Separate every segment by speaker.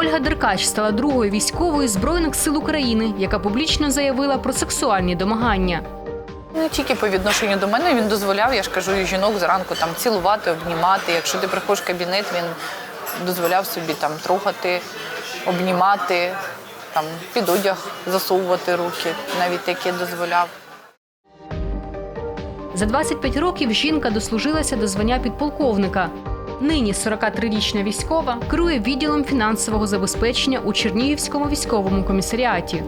Speaker 1: Ольга Деркач стала другою військовою збройних сил України, яка публічно заявила про сексуальні домагання.
Speaker 2: Не тільки по відношенню до мене він дозволяв, я ж кажу, і жінок зранку там цілувати, обнімати. Якщо ти приходиш в кабінет, він дозволяв собі там трогати, обнімати, там під одяг засовувати руки, навіть таке дозволяв.
Speaker 1: За 25 років жінка дослужилася до звання підполковника. Нині 43-річна військова керує відділом фінансового забезпечення у Чернігівському військовому комісаріаті.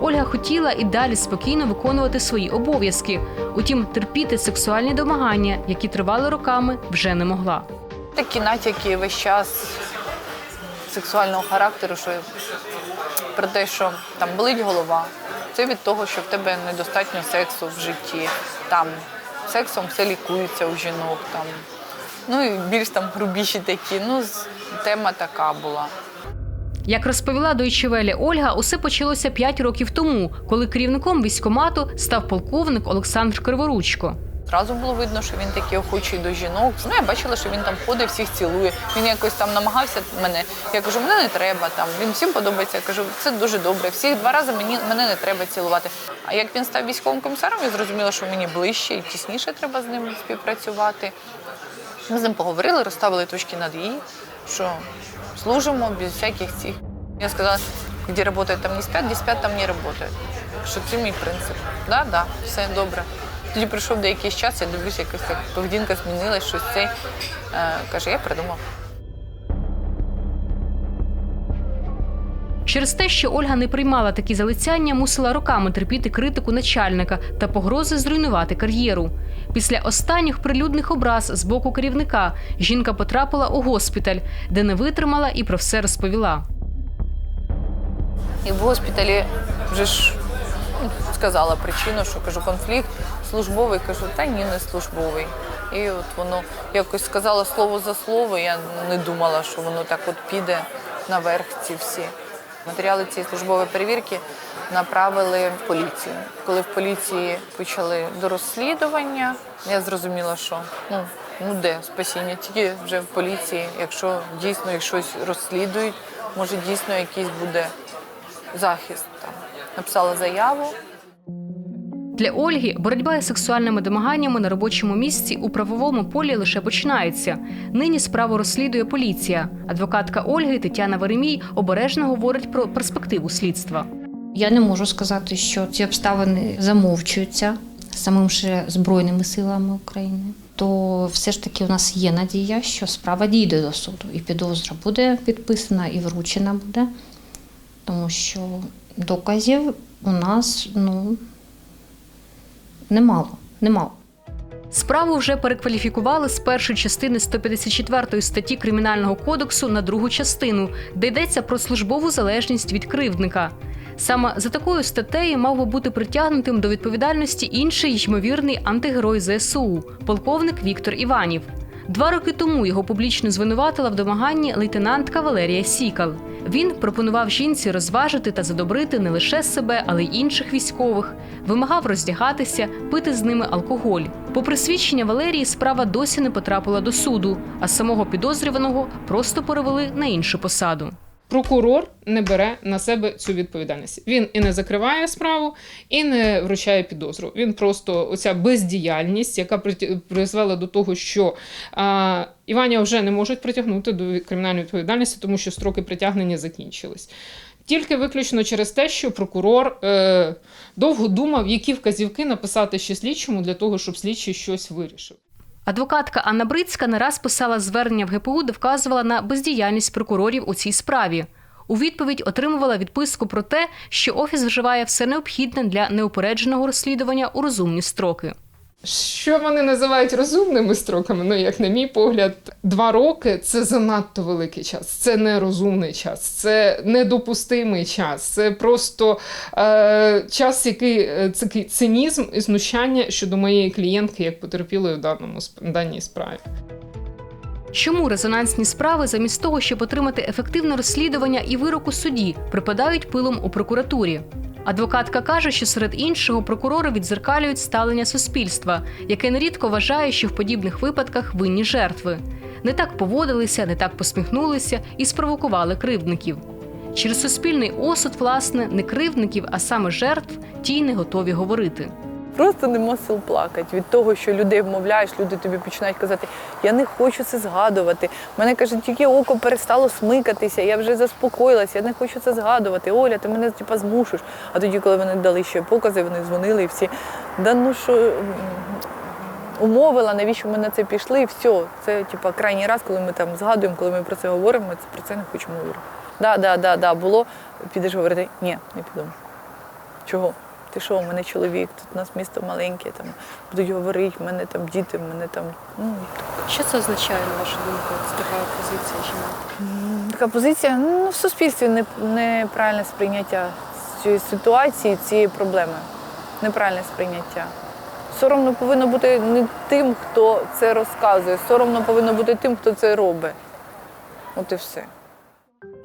Speaker 1: Ольга хотіла і далі спокійно виконувати свої обов'язки. Утім, терпіти сексуальні домагання, які тривали роками, вже не могла.
Speaker 2: Такі натяки весь час сексуального характеру, що про те, що там болить голова, це від того, що в тебе недостатньо сексу в житті. Там сексом все лікується у жінок. Там. Ну і більш там грубіші такі. Ну, тема така була.
Speaker 1: Як розповіла Welle Ольга, усе почалося 5 років тому, коли керівником військомату став полковник Олександр Криворучко.
Speaker 2: Зразу було видно, що він такий охочий до жінок. Ну, я бачила, що він там ходить, всіх цілує. Він якось там намагався мене. Я кажу, мене не треба там. Він всім подобається. Я кажу, це дуже добре. Всіх два рази мені мене не треба цілувати. А як він став військовим комісаром, я зрозуміла, що мені ближче і тісніше треба з ним співпрацювати. Ми з ним поговорили, розставили точки над «і», що служимо без всяких цих. Я сказала, де працюють, там не спять, де спять, там не працюють. Що це мій принцип. Да, да, все добре. Тоді прийшов деякий час, я дивлюся, якась поведінка змінилась, щось цей. Е, каже, я придумав.
Speaker 1: Через те, що Ольга не приймала такі залицяння, мусила роками терпіти критику начальника та погрози зруйнувати кар'єру. Після останніх прилюдних образ з боку керівника жінка потрапила у госпіталь, де не витримала і про все розповіла.
Speaker 2: І в госпіталі вже ж сказала причину, що кажу, конфлікт службовий, кажу, та ні, не службовий. І от воно якось сказала слово за слово, я не думала, що воно так от піде наверх ці всі. Матеріали цієї службової перевірки направили в поліцію. Коли в поліції почали до розслідування, я зрозуміла, що ну, ну де спасіння, тільки вже в поліції, якщо дійсно їх щось розслідують, може дійсно якийсь буде захист. Там. Написала заяву.
Speaker 1: Для Ольги боротьба із сексуальними домаганнями на робочому місці у правовому полі лише починається. Нині справу розслідує поліція. Адвокатка Ольги Тетяна Веремій обережно говорить про перспективу слідства.
Speaker 3: Я не можу сказати, що ці обставини замовчуються самим ще Збройними силами України. То все ж таки у нас є надія, що справа дійде до суду, і підозра буде підписана, і вручена буде, тому що доказів у нас ну немало. немало.
Speaker 1: Справу вже перекваліфікували з першої частини 154 статті Кримінального кодексу на другу частину, де йдеться про службову залежність від кривдника. Саме за такою статтею мав би бути притягнутим до відповідальності інший ймовірний антигерой ЗСУ полковник Віктор Іванів. Два роки тому його публічно звинуватила в домаганні лейтенантка Валерія Сікал. Він пропонував жінці розважити та задобрити не лише себе, але й інших військових, вимагав роздягатися, пити з ними алкоголь. Попри свідчення Валерії, справа досі не потрапила до суду, а самого підозрюваного просто перевели на іншу посаду.
Speaker 4: Прокурор не бере на себе цю відповідальність. Він і не закриває справу, і не вручає підозру. Він просто оця бездіяльність, яка призвела до того, що а, Іваня вже не можуть притягнути до кримінальної відповідальності, тому що строки притягнення закінчились. Тільки виключно через те, що прокурор е, довго думав, які вказівки написати ще слідчому для того, щоб слідчий щось вирішив.
Speaker 1: Адвокатка Анна Брицька не раз писала звернення в ГПУ, де вказувала на бездіяльність прокурорів у цій справі. У відповідь отримувала відписку про те, що офіс вживає все необхідне для неупередженого розслідування у розумні строки.
Speaker 4: Що вони називають розумними строками? Ну, як на мій погляд, два роки це занадто великий час. Це нерозумний час, це недопустимий час. Це просто е, час, який е, такий цинізм і знущання щодо моєї клієнтки, як потерпілої в даному даній справі.
Speaker 1: Чому резонансні справи, замість того, щоб отримати ефективне розслідування і вирок у суді, припадають пилом у прокуратурі? Адвокатка каже, що серед іншого прокурори відзеркалюють ставлення суспільства, яке нерідко вважає, що в подібних випадках винні жертви. не так поводилися, не так посміхнулися і спровокували кривдників. Через суспільний осуд, власне, не кривдників, а саме жертв, ті й не готові говорити.
Speaker 2: Просто нема сил плакати від того, що людей вмовляєш, люди тобі починають казати, я не хочу це згадувати. Мене каже, тільки око перестало смикатися, я вже заспокоїлася, я не хочу це згадувати. Оля, ти мене типа змушуєш. А тоді, коли вони дали ще покази, вони дзвонили і всі. Да ну що умовила, навіщо ми на це пішли, і все. Це типа крайній раз, коли ми там згадуємо, коли ми про це говоримо, ми про це не хочемо говорити. Да, да, да, да, було. Підеш говорити, ні, не піду. Чого? Ти що, у мене чоловік, тут у нас місто маленьке, там будуть говорити, в мене там діти, в мене там. Ну,
Speaker 1: Що це означає, на вашу думку, така позиція жінок?
Speaker 2: така позиція ну, в суспільстві не, неправильне сприйняття цієї ситуації, цієї проблеми. Неправильне сприйняття. Соромно повинно бути не тим, хто це розказує, соромно повинно бути тим, хто це робить. От і все.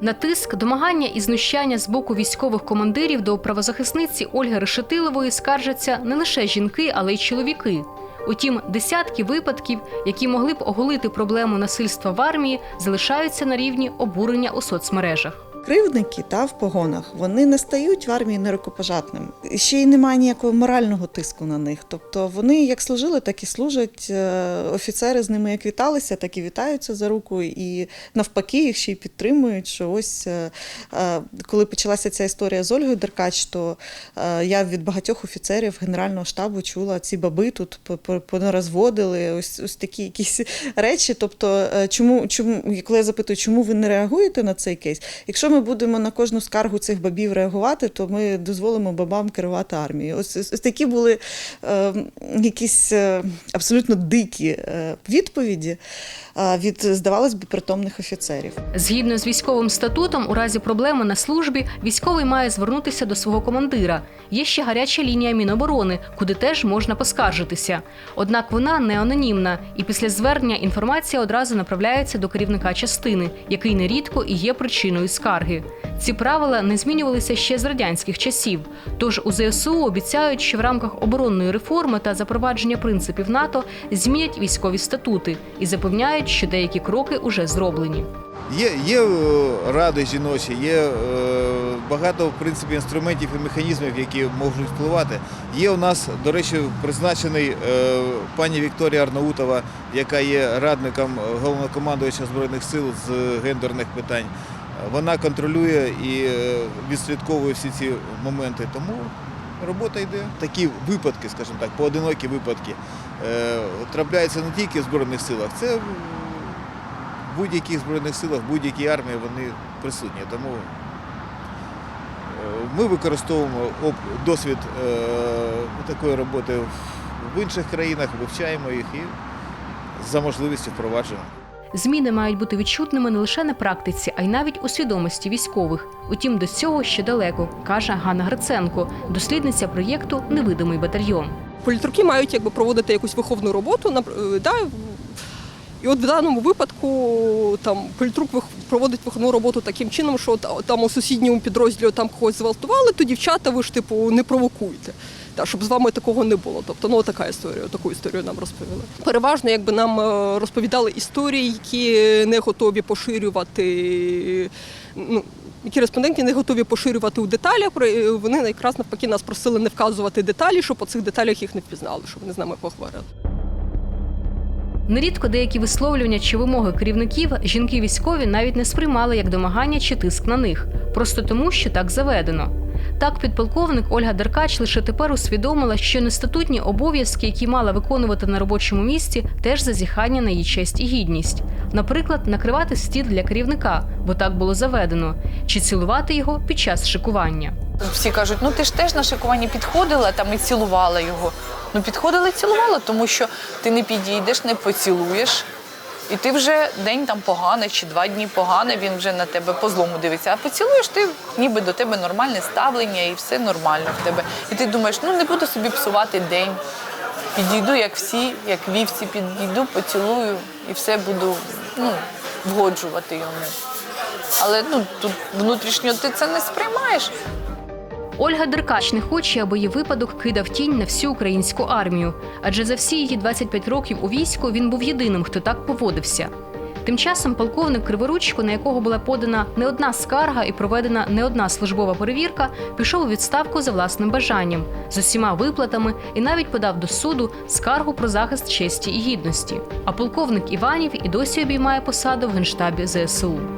Speaker 1: На тиск, домагання і знущання з боку військових командирів до правозахисниці Ольги Решетилової скаржаться не лише жінки, але й чоловіки. Утім, десятки випадків, які могли б оголити проблему насильства в армії, залишаються на рівні обурення у соцмережах.
Speaker 5: Кривдники та в погонах вони не стають в армії нерукопожатним. Ще й немає ніякого морального тиску на них. Тобто вони як служили, так і служать. Е, Офіцери з ними як віталися, так і вітаються за руку, і навпаки їх ще й підтримують. Що ось е, е, коли почалася ця історія з Ольгою Деркач, то я від багатьох офіцерів Генерального штабу чула ці баби тут по- по- понарозводили, ось ось такі якісь речі. Тобто, чому, чому, коли я запитую, чому ви не реагуєте на цей кейс? Якщо ми будемо на кожну скаргу цих бабів реагувати, то ми дозволимо бабам керувати армією. Ось, ось такі були е, якісь е, абсолютно дикі е, відповіді е, від, здавалось би, притомних офіцерів.
Speaker 1: Згідно з військовим статутом, у разі проблеми на службі військовий має звернутися до свого командира. Є ще гаряча лінія Міноборони, куди теж можна поскаржитися. Однак вона не анонімна, і після звернення інформація одразу направляється до керівника частини, який нерідко і є причиною скарги. Ці правила не змінювалися ще з радянських часів. Тож у ЗСУ обіцяють, що в рамках оборонної реформи та запровадження принципів НАТО змінять військові статути і запевняють, що деякі кроки уже зроблені.
Speaker 6: Є, є е, ради жіночі, є е, багато в принципі, інструментів і механізмів, які можуть впливати. Є у нас, до речі, призначений е, пані Вікторія Арнаутова, яка є радником головнокомандуюча Збройних сил з гендерних питань. Вона контролює і е, відслідковує всі ці моменти. Тому робота йде. Такі випадки, скажімо так, поодинокі випадки е, трапляються не тільки в Збройних силах, це в будь-яких збройних силах, в будь-якій армії вони присутні. Тому е, ми використовуємо досвід такої роботи в інших країнах, вивчаємо їх і за можливістю впроваджуємо.
Speaker 1: Зміни мають бути відчутними не лише на практиці, а й навіть у свідомості військових. Утім, до цього ще далеко, каже Ганна Гриценко, дослідниця проєкту Невидимий батальйон.
Speaker 7: політруки мають якби проводити якусь виховну роботу. нап- е, Да, і от в даному випадку там політрук проводить виховну роботу таким чином, що та- там у сусідньому підрозділі там когось зґвалтували, то дівчата ви ж типу не провокуйте. Та, щоб з вами такого не було. Тобто, ну така історія, таку історію нам розповіли. Переважно, якби нам е, розповідали історії, які не готові поширювати. Ну, які респонденти не готові поширювати у деталях, вони якраз навпаки нас просили не вказувати деталі, щоб по цих деталях їх не впізнали, щоб вони з нами поговорили.
Speaker 1: Нерідко деякі висловлювання чи вимоги керівників жінки військові навіть не сприймали як домагання чи тиск на них, просто тому, що так заведено. Так, підполковник Ольга Деркач лише тепер усвідомила, що нестатутні обов'язки, які мала виконувати на робочому місці, теж зазіхання на її честь і гідність. Наприклад, накривати стіл для керівника, бо так було заведено, чи цілувати його під час шикування.
Speaker 2: Всі кажуть, ну ти ж теж на шикуванні підходила там і цілувала його. Ну підходила і цілувала, тому що ти не підійдеш, не поцілуєш. І ти вже день там поганий чи два дні поганий, він вже на тебе по злому дивиться. А поцілуєш ти, ніби до тебе нормальне ставлення і все нормально в тебе. І ти думаєш, ну не буду собі псувати день. Підійду, як всі, як вівці, підійду, поцілую і все буду ну, вгоджувати йому. Але ну тут внутрішньо ти це не сприймаєш.
Speaker 1: Ольга Деркач не хоче, аби її випадок кидав тінь на всю українську армію, адже за всі її 25 років у війську він був єдиним, хто так поводився. Тим часом полковник Криворучко, на якого була подана не одна скарга і проведена не одна службова перевірка, пішов у відставку за власним бажанням з усіма виплатами і навіть подав до суду скаргу про захист честі і гідності. А полковник Іванів і досі обіймає посаду в генштабі ЗСУ.